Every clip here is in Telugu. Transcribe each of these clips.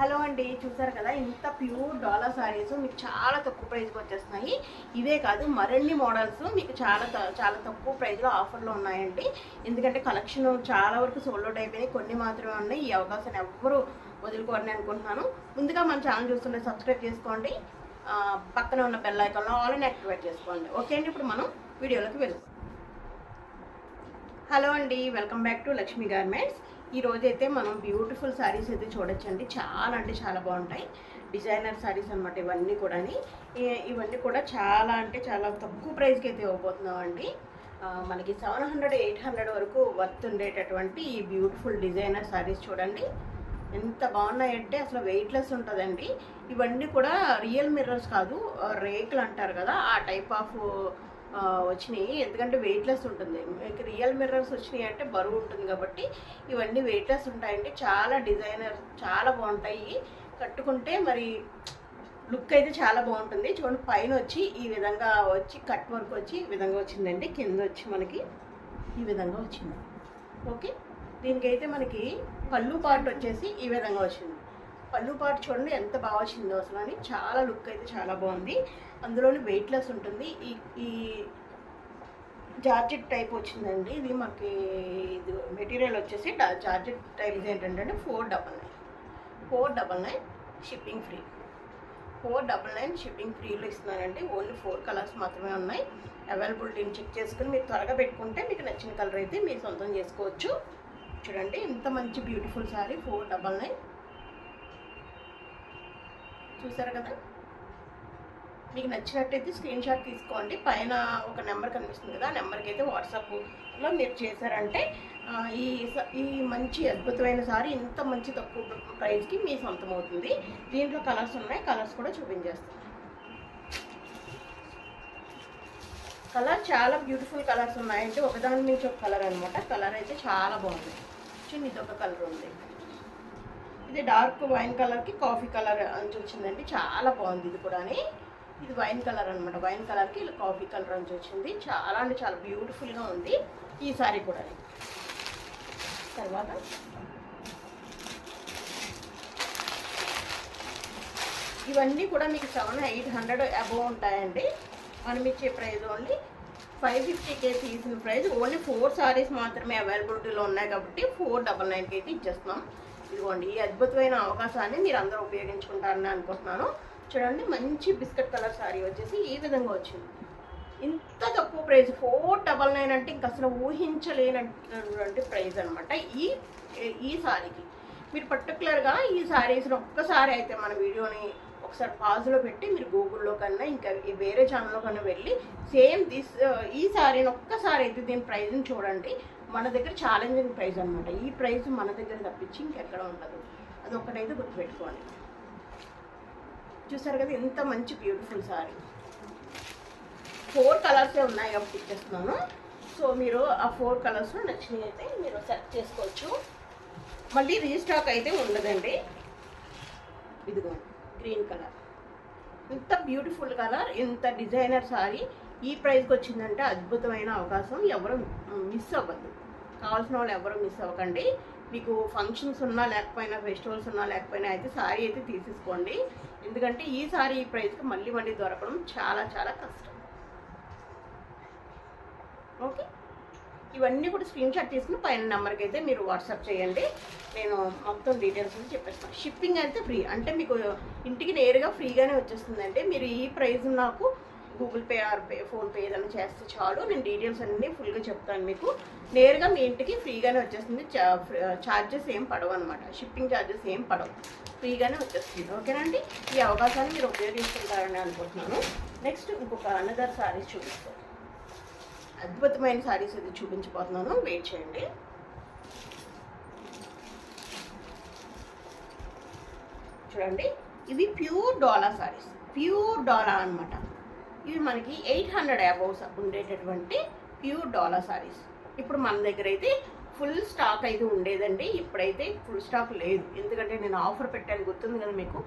హలో అండి చూసారు కదా? ఇంత ప్యూర్ డాలర్ సారీస్ మీకు చాలా తక్కువ ప్రైస్కి వచ్చేస్తున్నాయి. ఇవే కాదు మరిన్ని మోడల్స్ మీకు చాలా త- చాలా తక్కువ ప్రైస్లో ఆఫర్లో ఉన్నాయండి. ఎందుకంటే కలెక్షన్ చాలా వరకు సోల్డ్ అవుట్ అయిపోయినాయి. కొన్ని మాత్రమే ఉన్నాయి. ఈ అవకాశాన్ని ఎవ్వరూ వదులుకోరని అనుకుంటున్నాను. ముందుగా మన ఛానల్ చూస్తుంటే సబ్స్క్రైబ్ చేసుకోండి. పక్కన ఉన్న బెల్ ఐకాన్లో ఆల్రెడీ యాక్టివేట్ చేసుకోండి. ఓకే అండి ఇప్పుడు మనం వీడియోలోకి వెళ్దాం. హలో అండి welcome back to Lakshmi garments ఈ అయితే మనం బ్యూటిఫుల్ శారీస్ అయితే చూడొచ్చండి. చాలా అంటే చాలా బాగుంటాయి. డిజైనర్ శారీస్ అనమాట ఇవన్నీ కూడా ఇవన్నీ కూడా చాలా అంటే చాలా తక్కువ ప్రైస్కి అయితే ఇవ్వబోతున్నాం అండి మనకి సెవెన్ హండ్రెడ్ ఎయిట్ హండ్రెడ్ వరకు వర్త్ ఉండేటటువంటి ఈ బ్యూటిఫుల్ డిజైనర్ శారీస్ చూడండి. ఎంత బాగున్నాయంటే అసలు వెయిట్లెస్ ఉంటుందండి. ఇవన్నీ కూడా రియల్ మిర్రర్స్ కాదు రేకులు అంటారు కదా ఆ టైప్ ఆఫ్ వచ్చినాయి. ఎందుకంటే వెయిట్లెస్ ఉంటుంది. మీకు రియల్ మిర్రర్స్ వచ్చినాయి అంటే బరువు ఉంటుంది కాబట్టి ఇవన్నీ వెయిట్లెస్ ఉంటాయండి. చాలా డిజైనర్ చాలా బాగుంటాయి. కట్టుకుంటే మరి లుక్ అయితే చాలా బాగుంటుంది. చూడండి పైన వచ్చి ఈ విధంగా వచ్చి కట్ వర్క్ వచ్చి ఈ విధంగా వచ్చిందండి. కింద వచ్చి మనకి ఈ విధంగా వచ్చింది. ఓకే? దీనికైతే మనకి పళ్ళు పార్ట్ వచ్చేసి ఈ విధంగా వచ్చింది. పళ్ళు పాటు చూడండి ఎంత బాగా వచ్చిందో అసలు అని. చాలా లుక్ అయితే చాలా బాగుంది. అందులోని వెయిట్ లెస్ ఉంటుంది. ఈ ఈ జార్జెట్ టైప్ వచ్చిందండి. ఇది మాకు ఇది మెటీరియల్ వచ్చేసి జార్జెట్ టైప్ ఏంటంటే four double nine. Four double nine shipping free. Four double nine shipping ఫ్రీలో ఇస్తున్నానండి. ఓన్లీ ఫోర్ కలర్స్ మాత్రమే ఉన్నాయి. అవైలబిలిటీని చెక్ చేసుకుని మీరు త్వరగా పెట్టుకుంటే మీకు నచ్చిన కలర్ అయితే మీరు సొంతం చేసుకోవచ్చు. చూడండి ఇంత మంచి beautiful sari four double nine. చూసారు కదా? మీకు నచ్చినట్టయితే స్క్రీన్ షాట్ తీసుకోండి. పైన ఒక నెంబర్ కనిపిస్తుంది కదా ఆ నెంబర్కి అయితే వాట్సాప్లో మీరు చేశారంటే ఈ స- ఈ మంచి అద్భుతమైన సారీ ఇంత మంచి తక్కువ ప్రైస్కి మీ సొంతం అవుతుంది దీంట్లో కలర్స్ ఉన్నాయి కలర్స్ కూడా చూపించేస్తాను. కలర్ చాలా బ్యూటిఫుల్ కలర్స్ ఉన్నాయంటే ఒకదాని నుంచి ఒక కలర్ అనమాట కలర్ అయితే చాలా బాగుంది. చూడండి ఒక కలర్ ఉంది. ఇది డార్క్ వైన్ కలర్కి కాఫీ కలర్ అంచు వచ్చిందండి చాలా బాగుంది ఇది కూడా ఇది వైన్ కలర్ అనమాట వైన్ కలర్కి ఇలా కాఫీ కలర్ అంచు వచ్చింది చాలా అంటే చాలా బ్యూటిఫుల్గా ఉంది. ఈ సారీ కూడా తర్వాత ఇవన్నీ కూడా మీకు సెవెన్ ఎయిట్ హండ్రెడ్ అబోవ్ ఉంటాయండి. మనం ఇచ్చే ప్రైస్ ఓన్లీ ఫైవ్ ఫిఫ్టీకే తీసిన ప్రైస్. ఓన్లీ ఫోర్ సారీస్ మాత్రమే అవైలబిలిటీలో ఉన్నాయి కాబట్టి ఫోర్ డబల్ నైన్కి అయితే ఇచ్చేస్తున్నాం. ఇదిగోండి ఈ అద్భుతమైన అవకాశాన్ని మీరు అందరూ ఉపయోగించుకుంటారని అనుకుంటున్నాను. చూడండి మంచి బిస్కెట్ కలర్ సారీ వచ్చేసి ఈ విధంగా వచ్చింది. ఇంత తక్కువ ప్రైస్ ఫోర్ డబల్ నైన్ అంటే ఇంకా అసలు ఊహించలేనటువంటి ప్రైస్ అనమాట ఈ ఈ సారీకి మీరు పర్టికులర్గా ఈ శారీస్ని ఒక్కసారి అయితే మన వీడియోని ఒకసారి పాజ్లో పెట్టి మీరు గూగుల్లో కన్నా ఇంకా వేరే ఛానల్లో కన్నా వెళ్ళి సేమ్ దిస్ ఈ శారీని ఒక్కసారి అయితే దీని ప్రైజ్ని చూడండి. మన దగ్గర ఛాలెంజింగ్ ప్రైజ్ అనమాట ఈ ప్రైస్ మన దగ్గర తప్పించి ఇంకెక్కడ ఉండదు. అది ఒక్కటైతే గుర్తుపెట్టుకోండి చూసారు కదా ఎంత మంచి బ్యూటిఫుల్ సారీ ఫోర్ కలర్సే ఉన్నాయి కాబట్టి ఇచ్చేస్తున్నాను. సో మీరు ఆ ఫోర్ కలర్స్ నచ్చినవి అయితే మీరు సెలెక్ట్ చేసుకోవచ్చు. మళ్ళీ రీస్టాక్ అయితే ఉండదండి. ఇదిగోండి గ్రీన్ కలర్ ఇంత బ్యూటిఫుల్ కలర్ ఇంత డిజైనర్ సారీ ఈ ప్రైస్కి వచ్చిందంటే అద్భుతమైన అవకాశం. ఎవరు మిస్ అవ్వద్దు. కావాల్సిన వాళ్ళు ఎవరు మిస్ అవ్వకండి. మీకు ఫంక్షన్స్ ఉన్నా లేకపోయినా ఫెస్టివల్స్ ఉన్నా లేకపోయినా అయితే సారీ అయితే తీసేసుకోండి. ఎందుకంటే ఈ సారీ ఈ ప్రైస్కి మళ్ళీ మళ్ళీ దొరకడం చాలా చాలా కష్టం. ఓకే? ఇవన్నీ కూడా స్క్రీన్ షాట్ తీసుకుని పైన నెంబర్కి అయితే మీరు వాట్సాప్ చేయండి. నేను మొత్తం డీటెయిల్స్ అని చెప్పేస్తాను. షిప్పింగ్ అయితే ఫ్రీ. అంటే మీకు ఇంటికి నేరుగా ఫ్రీగానే వచ్చేస్తుందండి. మీరు ఈ ప్రైస్ నాకు Google Pay or pay PhonePe ఏదైనా చేస్తే చాలు. నేను డీటెయిల్స్ అన్నీ ఫుల్గా చెప్తాను మీకు. నేరుగా మీ ఇంటికి ఫ్రీగానే వచ్చేస్తుంది. ఛార్జెస్ ఏం పడవు అనమాట షిప్పింగ్ ఛార్జెస్ ఏం పడవు. ఫ్రీగానే వచ్చేస్తుంది. ఓకేనండి ఈ అవకాశాన్ని మీరు ఉపయోగించుకుంటారని అనుకుంటున్నాను. నెక్స్ట్ ఇంకొక అనదర్ సారీస్ చూపిస్తాను. అద్భుతమైన శారీస్ ఇది చూపించబోతున్నాను. వెయిట్ చేయండి. చూడండి. ఇవి ప్యూర్ డోలా శారీస్ ప్యూర్ డోలా అన్నమాట. ఇవి మనకి ఎయిట్ హండ్రెడ్ అబౌవ్స్ ఉండేటటువంటి ప్యూర్ డోలా శారీస్ ఇప్పుడు మన దగ్గర అయితే ఫుల్ స్టాక్ అయితే ఉండేదండి. ఇప్పుడైతే ఫుల్ స్టాక్ లేదు. ఎందుకంటే నేను ఆఫర్ పెట్టాను గుర్తుంది కదా మీకు?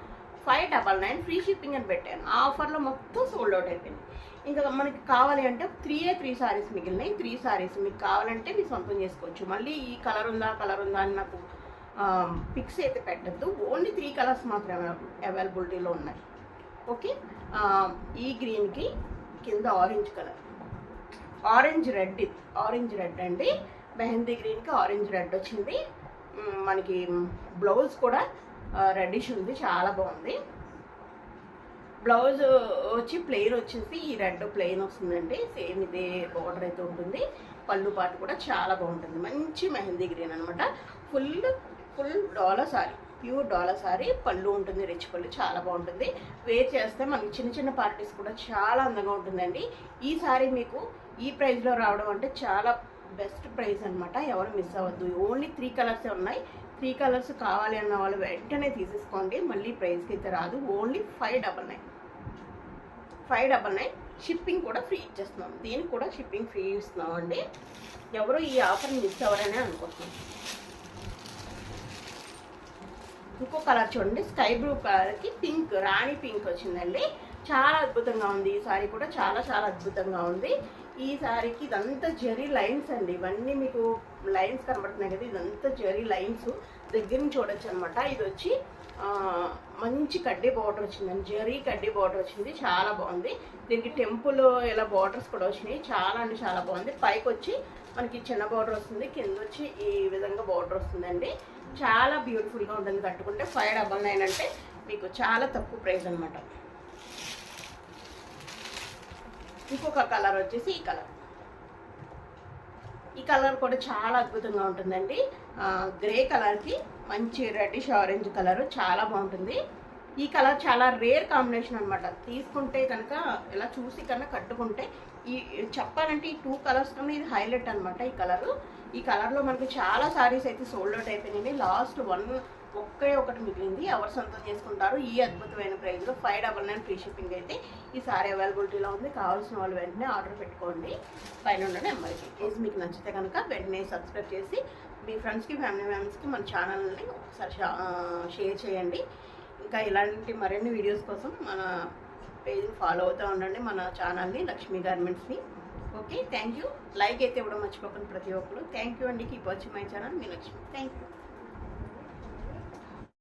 Five double nine free shipping అని పెట్టాను. ఆ ఆఫర్లో మొత్తం సోల్డ్ అవుట్ అయిపోయింది. ఇంకా మనకి కావాలి అంటే త్రీ ఏ త్రీ సారీస్ మిగిలినాయి. త్రీ సారీస్ మీకు కావాలంటే మీరు సొంతం చేసుకోవచ్చు. మళ్ళీ ఈ కలర్ ఉందా కలర్ ఉందా అని నాకు ఫిక్స్ పిక్స్ అయితే పెట్టద్దు. ఓన్లీ త్రీ కలర్స్ మాత్రమే అవైలబిలిటీలో ఉన్నాయి. ఓకే. ఈ గ్రీన్కి కింద ఆరెంజ్ కలర్ ఆరెంజ్ రెడ్ ఇది ఆరెంజ్ రెడ్ అండి. మెహందీ గ్రీన్కి ఆరెంజ్ రెడ్ వచ్చింది. మనకి బ్లౌజ్ కూడా రెడ్డిష్ ఉంది చాలా బాగుంది. బ్లౌజ్ వచ్చి ప్లెయిన్ వచ్చేసి ఈ రెడ్ ప్లెయిన్ వస్తుందండి. సేమ్ ఇదే బార్డర్ అయితే ఉంటుంది. పళ్ళు పాటు కూడా చాలా బాగుంటుంది. మంచి మెహందీ గ్రీన్ అనమాట full full dollar sorry pure డోలసారి సారీ పళ్ళు ఉంటుంది రిచ్ పళ్ళు చాలా బాగుంటుంది. వేర్ చేస్తే మనకి చిన్న చిన్న పార్టీస్ కూడా చాలా అందంగా ఉంటుందండి. ఈ సారీ మీకు ఈ ప్రైస్లో రావడం అంటే చాలా బెస్ట్ ప్రైస్ అనమాట ఎవరు మిస్ అవ్వద్దు. ఓన్లీ త్రీ కలర్సే ఉన్నాయి. త్రీ కలర్స్ కావాలి అన్న వాళ్ళు వెంటనే తీసేసుకోండి. మళ్ళీ ప్రైస్కి అయితే రాదు. Only five double nine five double nine shipping కూడా ఫ్రీ ఇచ్చేస్తున్నాం. దీనికి కూడా షిప్పింగ్ ఫ్రీ ఇస్తున్నాం అండి. ఎవరు ఈ ఆఫర్ మిస్ అవ్వరనే అనుకుంటున్నాం. ఇంకో కలర్ చూడండి. స్కై బ్లూ కలర్కి పింక్ రాణి పింక్ వచ్చిందండి. చాలా అద్భుతంగా ఉంది. ఈ సారీ కూడా చాలా చాలా అద్భుతంగా ఉంది. ఈ సారీకి ఇదంతా జరీ లైన్స్ అండి. ఇవన్నీ మీకు లైన్స్ కనబడుతున్నాయి కదా ఇదంతా జరీ లైన్స్. దగ్గర నుంచి చూడొచ్చు అనమాట ఇది వచ్చి మంచి కడ్డీ బార్డర్ వచ్చిందండి జరీ కడ్డీ బార్డర్ వచ్చింది. చాలా బాగుంది. దీనికి టెంపుల్ ఇలా బార్డర్స్ కూడా వచ్చినాయి. చాలా అంటే చాలా బాగుంది. పైకి వచ్చి మనకి చిన్న బార్డర్ వస్తుంది. కింద వచ్చి ఈ విధంగా బార్డర్ వస్తుందండి. చాలా బ్యూటిఫుల్గా ఉంటుంది కట్టుకుంటే. ఫైవ్ డబల్ నైన్ అంటే మీకు చాలా తక్కువ ప్రైస్ అనమాట ఇంకొక కలర్ వచ్చేసి ఈ కలర్ కలర్ కూడా చాలా అద్భుతంగా ఉంటుందండి. గ్రే కలర్కి మంచి రెడ్డిష్ ఆరెంజ్ కలర్ చాలా బాగుంటుంది. ఈ కలర్ చాలా రేర్ కాంబినేషన్ అనమాట తీసుకుంటే కనుక ఇలా చూసి కన్నా కట్టుకుంటే ఈ చెప్పాలంటే ఈ టూ కలర్స్ కన్నా ఇది హైలైట్ అనమాట ఈ కలర్. ఈ కలర్లో మనకి చాలా సారీస్ అయితే సోల్డ్ అవుట్ అయిపోయినాయి లాస్ట్ వన్ ఒకే ఒకటి మిగిలింది. ఎవరు సొంతం చేసుకుంటారు ఈ అద్భుతమైన ప్రైజ్లో five double nine free shipping అయితే ఈ సారీ అవైలబిలిటీలో ఉంది. కావాల్సిన వాళ్ళు వెంటనే ఆర్డర్ పెట్టుకోండి. పైన ఉన్న నెంబర్కి ప్లీజ్ మీకు నచ్చితే కనుక వెంటనే సబ్స్క్రైబ్ చేసి మీ ఫ్రెండ్స్కి ఫ్యామిలీ మెంబర్స్కి మన ఛానల్ని ఒకసారి షా- షేర్ చేయండి. ఇంకా ఇలాంటి మరిన్ని వీడియోస్ కోసం మన పేజ్ని ఫాలో అవుతూ ఉండండి. మన ఛానల్ని లక్ష్మీ గార్మెంట్స్ని ఓకే థ్యాంక్ యూ లైక్ అయితే ఇవ్వడం మర్చిపోకండి ప్రతి ఒక్కరు. థ్యాంక్ యూ అండి. కీప్ వచ్చి మై ఛానల్ మీ లక్ష్మి. Thank you